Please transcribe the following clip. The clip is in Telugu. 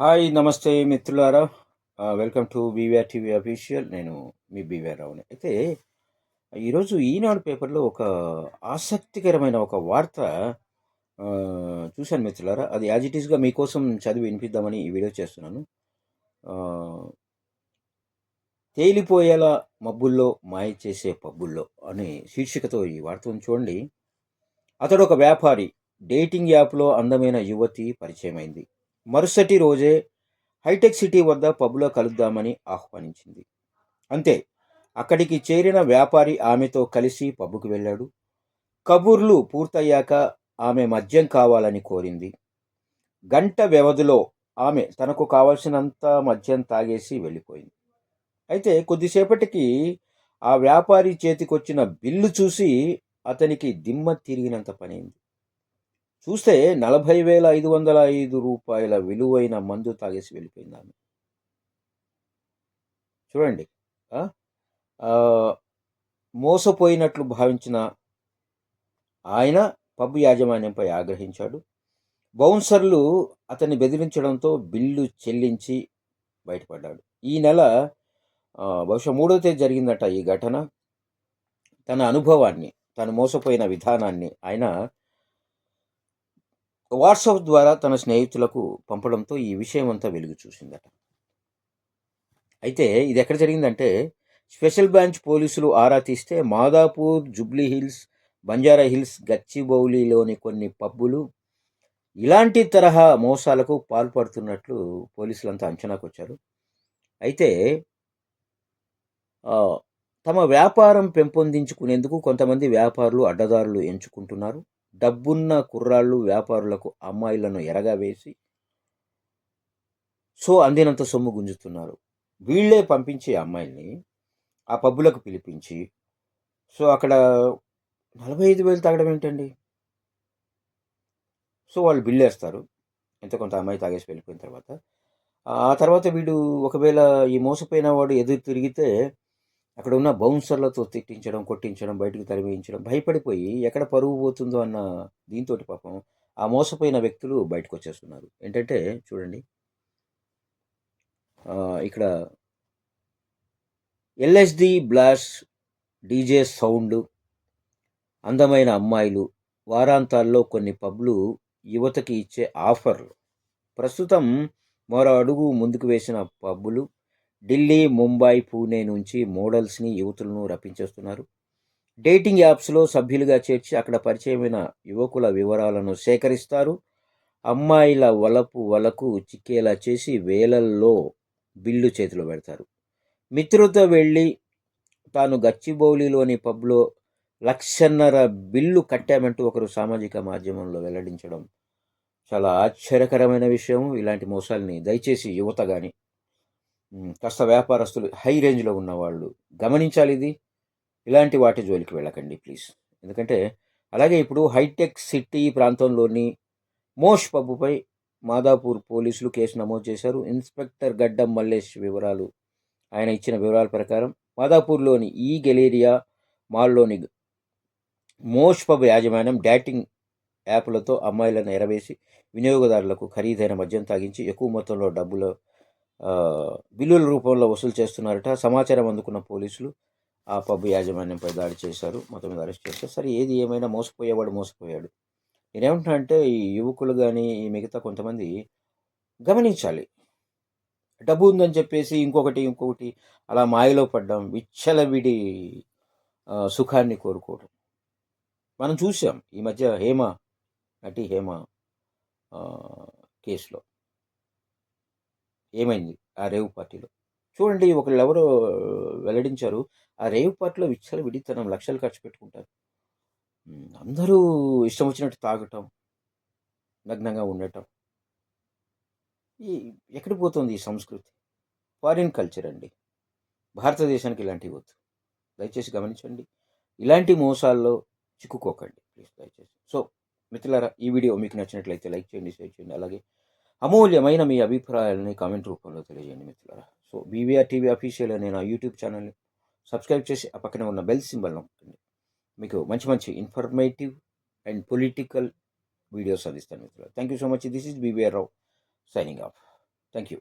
హాయ్ నమస్తే మిత్రులారా. Welcome to BVR TV official. నేను మీ బీవీఆర్ రావుని. అయితే ఈరోజు ఈనాడు పేపర్లో ఒక ఆసక్తికరమైన ఒక వార్త చూశాను మిత్రులారా. అది యాజ్ ఇట్ ఈస్గా మీకోసం చదివి వినిపిద్దామని ఈ వీడియో చేస్తున్నాను. తేలిపోయేలా మబ్బుల్లో మాయ చేసే పబ్బుల్లో అనే శీర్షికతో ఈ వార్తను చూడండి. అతడు ఒక వ్యాపారి డేటింగ్ యాప్లో అందమైన యువతి పరిచయమైంది. మరుసటి రోజే హైటెక్ సిటీ వద్ద పబ్లో కలుద్దామని ఆహ్వానించింది. అంతే అక్కడికి చేరిన వ్యాపారి ఆమెతో కలిసి పబ్బుకు వెళ్ళాడు. కబుర్లు పూర్తయ్యాక ఆమె మద్యం కావాలని కోరింది. గంట వ్యవధిలో ఆమె తనకు కావలసినంత మద్యం తాగేసి వెళ్ళిపోయింది. అయితే కొద్దిసేపటికి ఆ వ్యాపారి చేతికొచ్చిన బిల్లు చూసి అతనికి దిమ్మ తిరిగినంత పనైంది. చూస్తే నలభై వేల ఐదు వందల ఐదు రూపాయల విలువైన మందు తాగేసి వెళ్ళిపోయింది ఆమె. చూడండి మోసపోయినట్లు భావించిన ఆయన పబ్ యాజమాన్యంపై ఆగ్రహించాడు. బౌన్సర్లు అతన్ని బెదిరించడంతో బిల్లు చెల్లించి బయటపడ్డాడు. ఈ నెల బహుశా మూడో తేదీ జరిగిందట ఈ ఘటన. తన అనుభవాన్ని తను మోసపోయిన విధానాన్ని ఆయన వాట్సాప్ ద్వారా తన స్నేహితులకు పంపడంతో ఈ విషయం అంతా వెలుగు చూసిందట. అయితే ఇది ఎక్కడ జరిగిందంటే స్పెషల్ బ్రాంచ్ పోలీసులు ఆరా తీస్తే Madhapur Jubilee Hills Banjara Hills గచ్చిబౌలిలోని కొన్ని పబ్బులు ఇలాంటి తరహా మోసాలకు పాల్పడుతున్నట్లు పోలీసులంతా అంచనాకు వచ్చారు అయితే తమ వ్యాపారం పెంపొందించుకునేందుకు కొంతమంది వ్యాపారులు అడ్డదారులు ఎంచుకుంటున్నారు. డబ్బున్న కుర్రాళ్ళు వ్యాపారులకు అమ్మాయిలను ఎరగా వేసి సో అందినంత సొమ్ము గుంజుతున్నారు. వీళ్ళే పంపించే అమ్మాయిల్ని ఆ పబ్బులకు పిలిపించి సో అక్కడ నలభై ఐదు వేలు తాగడం ఏంటండి? సో వాళ్ళు బిల్లు వేస్తారు. ఎంత కొంత అమ్మాయి తాగేసి వెళ్ళిపోయిన తర్వాత. ఆ తర్వాత వీడు ఒకవేళ ఈ మోసపోయిన వాడు ఎదురు తిరిగితే అక్కడ ఉన్న బౌన్సర్లతో తిట్టించడం కొట్టించడం బయటకు తరిమించడం భయపడిపోయి ఎక్కడ పరువు పోతుందో అన్న దీంతో పాపం ఆ మోసపోయిన వ్యక్తులు బయటకు వచ్చేస్తున్నారు ఏంటంటే చూడండి. ఇక్కడ ఎల్ఎస్డి బ్లాస్ డీజే సౌండ్ అందమైన అమ్మాయిలు వారాంతాల్లో కొన్ని పబ్లు యువతకి ఇచ్చే ఆఫర్లు. ప్రస్తుతం మరో అడుగు ముందుకు వేసిన పబ్బులు ఢిల్లీ ముంబై పూణే నుంచి మోడల్స్ని యువతులను రప్పించేస్తున్నారు. డేటింగ్ యాప్స్లో సభ్యులుగా చేర్చి అక్కడ పరిచయమైన యువకుల వివరాలను సేకరిస్తారు. అమ్మాయిల వలపు వలకు చిక్కేలా చేసి వేలల్లో బిల్లు చేతిలో పెడతారు. మిత్రులతో వెళ్ళి తాను గచ్చిబౌలిలోని పబ్లో లక్షన్నర బిల్లు కట్టామంటూ ఒకరు సామాజిక మాధ్యమంలో వెల్లడించడం చాలా ఆశ్చర్యకరమైన విషయం ఇలాంటి మోసాలని దయచేసి యువత కానీ కాస్త వ్యాపారస్తులు హై రేంజ్లో ఉన్నవాళ్ళు గమనించాలి ఇది. ఇలాంటి వాటి జోలికి వెళ్ళకండి ప్లీజ్. ఎందుకంటే అలాగే ఇప్పుడు హైటెక్ సిటీ ప్రాంతంలోని మోష్ పబ్బుపై మాదాపూర్ పోలీసులు కేసు నమోదు చేశారు. ఇన్స్పెక్టర్ గడ్డం మల్లేష్ వివరాలు ఆయన ఇచ్చిన వివరాల ప్రకారం మాదాపూర్లోని ఈ గెలేరియా మాల్లోని మోష్ పబ్ యాజమాన్యం డాటింగ్ యాప్లతో అమ్మాయిలను ఎరవేసి వినియోగదారులకు ఖరీదైన మద్యం తాగించి ఎక్కువ మొత్తంలో డబ్బులు బిల్లుల రూపంలో వసూలు చేస్తున్నారట. సమాచారం అందుకున్న పోలీసులు ఆ పబ్ యాజమాన్యంపై దాడి చేశారు. మొత్తం మీద అరెస్ట్ చేశారు. సరే ఏది ఏమైనా మోసపోయేవాడు మోసపోయాడు. నేనేమంటున్నా అంటే ఈ యువకులు కానీ ఈ మిగతా కొంతమంది గమనించాలి. డబ్బు ఉందని చెప్పేసి ఇంకొకటి ఇంకొకటి అలా మాయలో పడ్డం విచ్చలవిడి సుఖాన్ని కోరుకోవడం. మనం చూసాం ఈ మధ్య హేమ నటి హేమ కేసులో. ఏమైంది? ఆ రేవు పార్టీలో. చూడండి ఒకళ్ళు ఎవరో వెల్లడించారు. ఆ రేవు పార్టీలో విచ్చల విడితనం లక్షలు ఖర్చు పెట్టుకుంటారు. అందరూ ఇష్టం వచ్చినట్టు తాగటం నగ్నంగా ఉండటం. ఈ ఎక్కడికి పోతుంది ఈ సంస్కృతి? ఫారిన్ కల్చర్ అండి. భారతదేశానికి ఇలాంటివి వద్దు. దయచేసి గమనించండి. ఇలాంటి మోసాల్లో చిక్కుకోకండి. ప్లీజ్ దయచేసి. సో మిత్రులారా ఈ వీడియో మీకు నచ్చినట్లయితే లైక్ చేయండి షేర్ చేయండి. అలాగే అమూల్యమైన మీ అభిప్రాయాలని కామెంట్ రూపంలో తెలియజేయండి మిత్రులారా. సో బీవీఆర్ టీవీ అఫీషియల్ అనే నా యూట్యూబ్ ఛానల్ని సబ్స్క్రైబ్ చేసి ఆ పక్కనే ఉన్న బెల్ సింబల్ నొక్కండి. మీకు మంచి మంచి ఇన్ఫర్మేటివ్ అండ్ పొలిటికల్ వీడియోస్ అందిస్తాను మిత్రులు thank you so much. This is BVR Rao signing off. Thank you